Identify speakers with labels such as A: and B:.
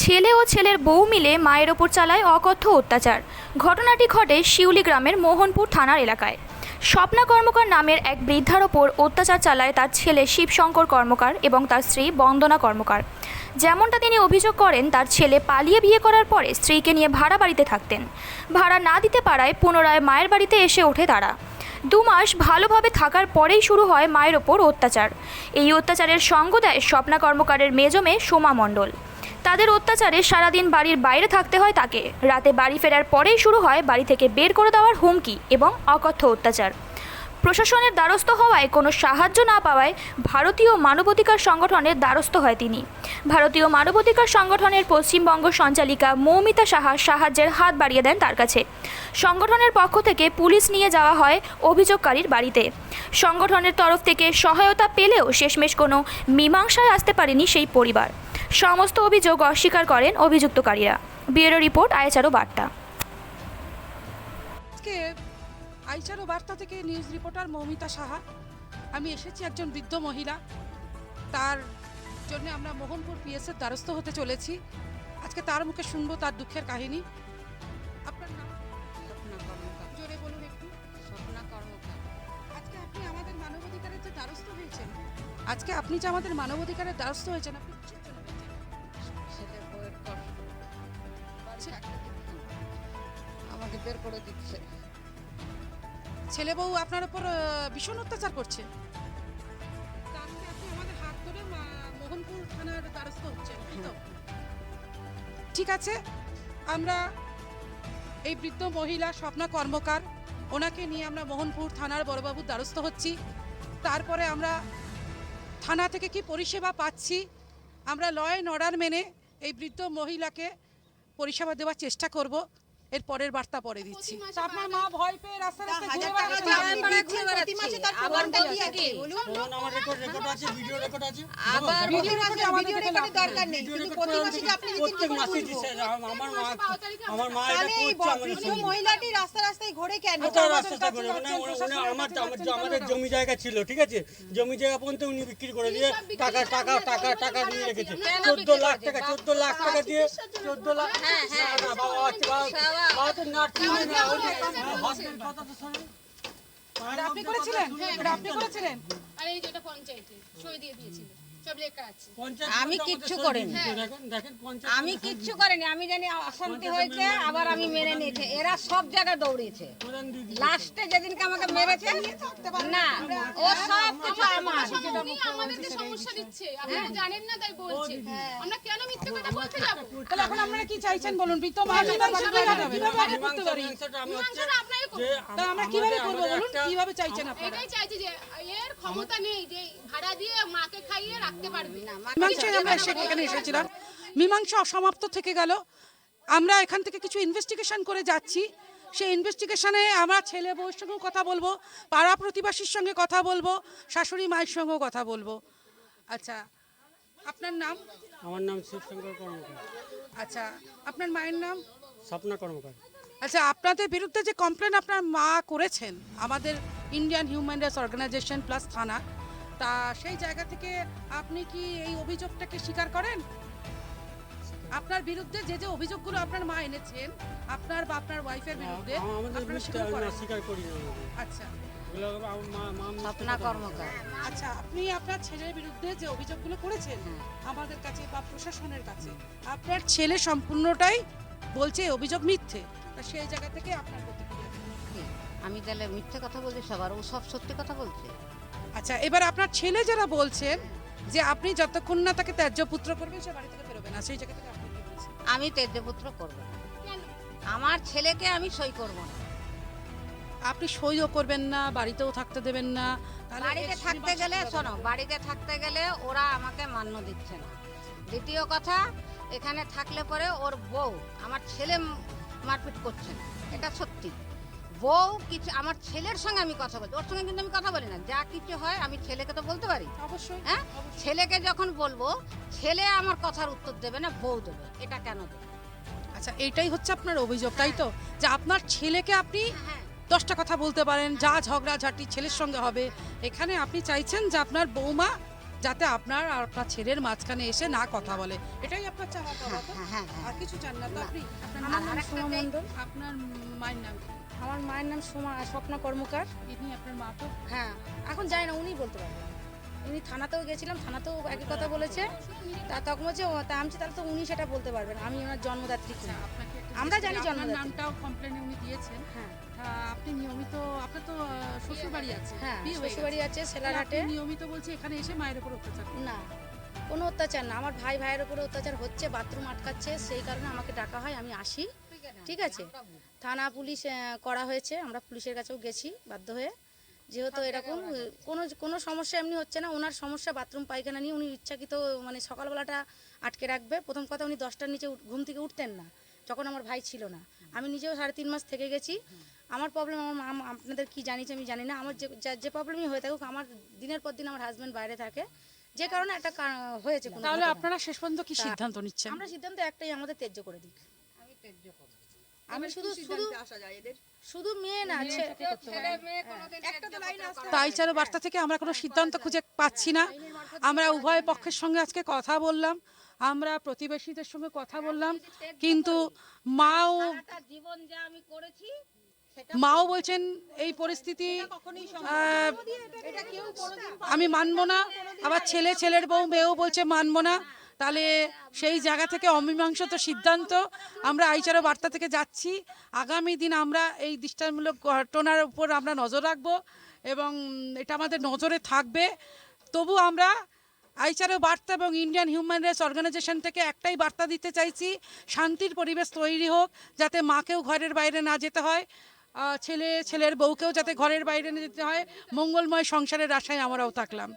A: ছেলে ও ছেলের বউ মিলে মায়ের ওপর চালায় অকথ্য অত্যাচার। ঘটনাটি ঘটে শিউলি গ্রামের মোহনপুর থানার এলাকায়। স্বপ্না কর্মকার নামের এক বৃদ্ধার ওপর অত্যাচার চালায় তার ছেলে শিবশঙ্কর কর্মকার এবং তার স্ত্রী বন্দনা কর্মকার। যেমনটা তিনি অভিযোগ করেন, তার ছেলে পালিয়ে বিয়ে করার পরে স্ত্রীকে নিয়ে ভাড়া বাড়িতে থাকতেন। ভাড়া না দিতে পারায় পুনরায় মায়ের বাড়িতে এসে ওঠে তারা। দু মাস ভালোভাবে থাকার পরেই শুরু হয় মায়ের ওপর অত্যাচার। এই অত্যাচারের সঙ্গ দেয় স্বপ্না কর্মকারের মেজমে সোমা মণ্ডল। তাদের অত্যাচারে সারাদিন বাড়ির বাইরে থাকতে হয় তাকে। রাতে বাড়ি ফেরার পরেই শুরু হয় বাড়ি থেকে বের করে দেওয়ার হুমকি এবং অকথ্য অত্যাচার। প্রশাসনের দ্বারস্থ হওয়ায় কোনো সাহায্য না পাওয়ায় ভারতীয় মানবাধিকার সংগঠনের দ্বারস্থ হয় তিনি। ভারতীয় মানবাধিকার সংগঠনের পশ্চিমবঙ্গ সঞ্চালিকা মৌমিতা সাহা সাহায্যের হাত বাড়িয়ে দেন তার কাছে। সংগঠনের পক্ষ থেকে পুলিশ নিয়ে যাওয়া হয় অভিযোগকারীর বাড়িতে। সংগঠনের তরফ থেকে সহায়তা পেলেও শেষমেশ কোনো মীমাংসায় আসতে পারেনি সেই পরিবার। সমস্ত অভিযোগ অস্বীকার করেন অভিযুক্তকারীরা। ব্যুরো রিপোর্ট আয়চারো বার্তা।
B: আজকে আইচারো বার্তা থেকে নিউজ রিপোর্টার মৌমিতা সাহা। আমি এসেছি একজন বৃদ্ধ মহিলা। তার জন্য আমরা মোহনপুর পিএসের দ্বারস্থ হতে চলেছি। আজকে তার মুখে শুনব তার দুঃখের কাহিনী। আপনার নাম? জোরে বলুন একটু।
C: স্বপ্না কর্মকার
B: আজকে আপনি আমাদের মানবাধিকারের যে দ্বারস্থ হয়েছেন আজকে আপনি যে আমাদের মানবাধিকারের দ্বারস্থ হয়েছেন আপনি
C: আমাকে বের করে দিচ্ছে।
B: ছেলে বউ আপনার উপর ভীষণ অত্যাচার করছে। আমাদের হাত ধরে মোহনপুর থানার দ্বারস্থ ঠিক আছে, আমরা এই বৃদ্ধ মহিলা স্বপ্না কর্মকার, ওনাকে নিয়ে আমরা মোহনপুর থানার বড়বাবুর দ্বারস্থ হচ্ছি। তারপরে আমরা থানা থেকে কি পরিষেবা পাচ্ছি, আমরা ল অ্যান্ড অর্ডার মেনে এই বৃদ্ধ মহিলাকে পরিষেবা দেওয়ার চেষ্টা করব। এর পরের বার্তা পরে দিচ্ছি। আপনার মা ভয় পেয়ে রাস্তা রাস্তায় ঘুরে বেড়াচ্ছে।
C: আবার বলছি কি
D: ফোন আমার রেকর্ড রেকর্ড আছে ভিডিও রেকর্ড আছে।
C: আবার
B: ভিডিও রেকর্ডে আমাদের দেখে লাভ
C: দরকার নেই। কিন্তু প্রতি মাসে যে আপনি
D: প্রত্যেক মাসে দিচ্ছে আমার মা আমার মা এটা করছে আমাদের সঙ্গে।
C: মহিলাটি রাস্তা রাস্তায় ঘোরে কেন?
D: কোথায় রাস্তাটা করে উনি উনি আমার আমার- আমাদের জমি জায়গা ছিল ঠিক আছে? জমি জায়গা পর্যন্ত উনি বিক্রি করে দিয়ে টাকা টাকা টাকা টাকা নিয়ে রেখেছে। চোদ্দ লাখ টাকা চোদ্দ লাখ টাকা দিয়ে চোদ্দ লাখ না, না, বাবা
B: আপনি করেছিলেন? এটা আপনি করেছিলেন।
E: আর এই যেটা পঞ্চায়েতে সই দিয়ে দিয়েছিল
C: আমি কিচ্ছু করিনি।
D: সব দেখেন দেখেন পঞ্চায়েত
C: আমি কিচ্ছু করিনি। আমি জানি অশান্তি হয়েছে আবার আমি মেনে নিয়েছি। এরা সব জায়গায় দৌড়িয়েছে। লাস্টে যেদিনকে আমাকে মেরেছে না ও সব কিছু আমার।
E: উনি সমস্যা দিচ্ছে। আপনারা জানেন না তাই বলছে। আমরা কেন মিথ্যে কথা বলতে যাব?
B: তাহলে এখন আপনারা কি চাইছেন বলুন? মহিলা কীভাবে করতে পারি
D: মীমাংসাটা আমি হচ্ছে
E: মীমাংসাটা আপনাকে করতে
D: যে
B: তা আমরা কীভাবে
D: আমাদের-
B: বলুন? কীভাবে চাইছেন আপনারা?
E: এটাই চাইছি যে এর ক্ষমতা নেই যে ভাড়া দিয়ে মাকে খাইয়ে রাখতে পারবে। না
B: মীমাংসায় আমরা এখানে এসেছিলাম। মীমাংসা অসমাপ্ত থেকে গেল। আমরা এখান থেকে কিছু ইনভেস্টিগেশন করে যাচ্ছি। সেই ইনভেস্টিগেশনে আমরা ছেলে বউর সঙ্গেও কথা বলব পাড়া প্রতিবাসীর সঙ্গে কথা বলব শাশুড়ি মায়ের সঙ্গেও কথা বলব। আচ্ছা আপনার নাম?
D: আমার নাম শিবশঙ্কর কর্মকার।
B: আচ্ছা আপনার মায়ের নাম?
D: স্বপ্না কর্মকার।
B: আচ্ছা আপনাদের বিরুদ্ধে যে কমপ্লেন আপনার মা করেছেন আমাদের Indian human rights organisation plus থানা তা সেই জায়গা থেকে আপনি কি এই অভিযোগটাকে স্বীকার করেন? আপনার বিরুদ্ধে যে যে অভিযোগগুলো আপনার মা এনেছেন আপনার বা আপনার ওয়াইফের বিরুদ্ধে আপনারা
D: মিথ্যা
B: স্বীকার করেন?
D: না স্বীকার করি
B: আচ্ছা।
C: স্বপ্না কর্মকার।
B: আচ্ছা আপনি আপনার ছেলের বিরুদ্ধে যে অভিযোগগুলো করেছেন আমাদের কাছে বা প্রশাসনের কাছে আপনার ছেলে সম্পূর্ণটাই বলছে অভিযোগ মিথ্যে। তা সেই জায়গা থেকে আপনার প্রতিক্রিয়া
C: আমি তাহলে মিথ্যে কথা বলছি সবার ও সব সত্যি কথা বলছে?
B: আচ্ছা এবার আপনার ছেলে যারা বলছেন যে আপনি যতক্ষণ না তাকে ত্যায্য পুত্র করবেন সে বাড়ি থেকে বেরোবে না। সেই জায়গা থেকে আপনি কি বলছেন?
C: আমি তেজপুত্র করব না। আমার ছেলেকে আমি সই করব না।
B: আপনি সইও করবেন না বাড়িতেও থাকতে দেবেন না।
C: বাড়িতে থাকতে গেলে শোনো বাড়িতে থাকতে গেলে ওরা আমাকে মান্য দিচ্ছে না। দ্বিতীয় কথা এখানে থাকলে পরে ওর বউ আমার ছেলে মারপিট করছে। না এটা সত্যি। বউ কিছু আমার ছেলের সঙ্গে আমি কথা বলছি ওর সঙ্গে কিন্তু আমি কথা বলি না। যা কিছু হয় আমি ছেলেকে তো বলতে পারি।
B: অবশ্যই।
C: হ্যাঁ? ছেলেকে যখন বলব ছেলে আমার কথার উত্তর দেবে না বউ দেবে। এটা কেন দেবে?
B: আচ্ছা এইটাই হচ্ছে আপনার অভিযোগ তাই তো? যে আপনার ছেলেকে আপনি
C: হ্যাঁ।
B: দশটা কথা বলতে পারেন যা ঝগড়া ঝাঁটি ছেলের সঙ্গে হবে। এখানে আপনি চাইছেন যে আপনার বৌমা যাতে আপনার আর আপনার ছেলের মাঝখানে এসে না কথা বলে। এটাই আপনার চাওয়া পাওয়া তো?
C: হ্যাঁ, হ্যাঁ, হ্যাঁ।
B: আর কিছু চান না তো আপনি?
F: আমার নাম সোমা মণ্ডল।
B: আপনার মায়ের নাম কি?
F: আমার মায়ের নাম সোমা স্বপ্না কর্মকার।
B: ইনি আপনার মা তো?
F: হ্যাঁ এখন যাই না উনি বলতে পারবেন। উনি থানাতেও গেছিলাম থানাতেও একই কথা বলেছে। তা তখন বলছে ও, তা আমি বলছি, তাহলে তো উনি সেটা বলতে পারবেন। আমি ওনার জন্মদাত্রী কিনা।
B: আপনাকে
F: আমরা জানি
B: করি, আপনার নামটাও কমপ্লেনে উনি দিয়েছেন।
F: হ্যাঁ।
B: আপনি নিয়মিত আপনার তো শ্বশুর বাড়ি আছে
F: হ্যাঁ শ্বশুরবাড়ি আছে সেলারহাটে।
B: নিয়মিত বলছি এখানে এসে মায়ের উপর অত্যাচার
F: না কোনো অত্যাচার না আমার ভাই ভাইয়ের উপরে অত্যাচার হচ্ছে বাথরুম আটকাচ্ছে সেই কারণে আমাকে ডাকা হয় আমি আসি। ঠিক আছে? থানা পুলিশ করা হয়েছে আমরা পুলিশের কাছেও গেছি বাধ্য হয়ে। যেহেতু এরকম কোনো কোনো সমস্যা এমনি হচ্ছে না ওনার সমস্যা বাথরুম পায়খানা নিয়ে উনি ইচ্ছাকৃত মানে সকালবেলাটা আটকে রাখবে। প্রথম কথা উনি দশটার নিচে ঘুম থেকে উঠতেন না। যখন আমার ভাই ছিল না। আমি নিজেও সাড়ে তিন মাস থেকে গেছি। আমার প্রবলেম আমার মা আপনাদের কি জানিছে আমি জানি না। আমার যে যা- প্রবলেমই হয়ে থাকুক আমার দিনের পর দিন আমার হাজব্যান্ড বাইরে থাকে। যে কারণে একটা হয়েছে
B: তাহলে আপনারা শেষ পর্যন্ত কি সিদ্ধান্ত নিচ্ছেন?
F: আমরা সিদ্ধান্ত একটাই আমাদের ত্যায্য করে দিক। আমি শুধু শুধু শুধু মেয়ে না ছে-
C: ছেলে মেয়ে কোনোদিন
B: তাই চালো বার্তা থেকে আমরা কোনো সিদ্ধান্ত খুঁজে পাচ্ছি না। আমরা উভয় পক্ষের সঙ্গে আজকে কথা বললাম। আমরা প্রতিবেশীদের সঙ্গে কথা বললাম কিন্তু মাও
C: জীবন যা আমি করেছি
B: মাও বলছেন এই পরিস্থিতি আমি মানবো না। আবার ছেলে ছেলের বউ মেয়েও বলছে মানবো না। তাহলে সেই জায়গা থেকে অমীমাংসিত সিদ্ধান্ত আমরা আইচারো বার্তা থেকে যাচ্ছি। আগামী দিন আমরা এই দৃষ্টান্তমূলক ঘটনার উপর আমরা নজর রাখব এবং এটা আমাদের নজরে থাকবে। তবু আমরা আইচারো বার্তা এবং ইন্ডিয়ান হিউম্যান রাইটস অর্গানাইজেশন থেকে একটাই বার্তা দিতে চাইছি, শান্তির পরিবেশ তৈরি হোক, যাতে মাকেও ঘরের বাইরে না যেতে হয় ছেলে, ছেলের বউকেও যাতে ঘরের বাইরে না যেতে হয়, মঙ্গলময় সংসারের আশায় আমরাও থাকলাম।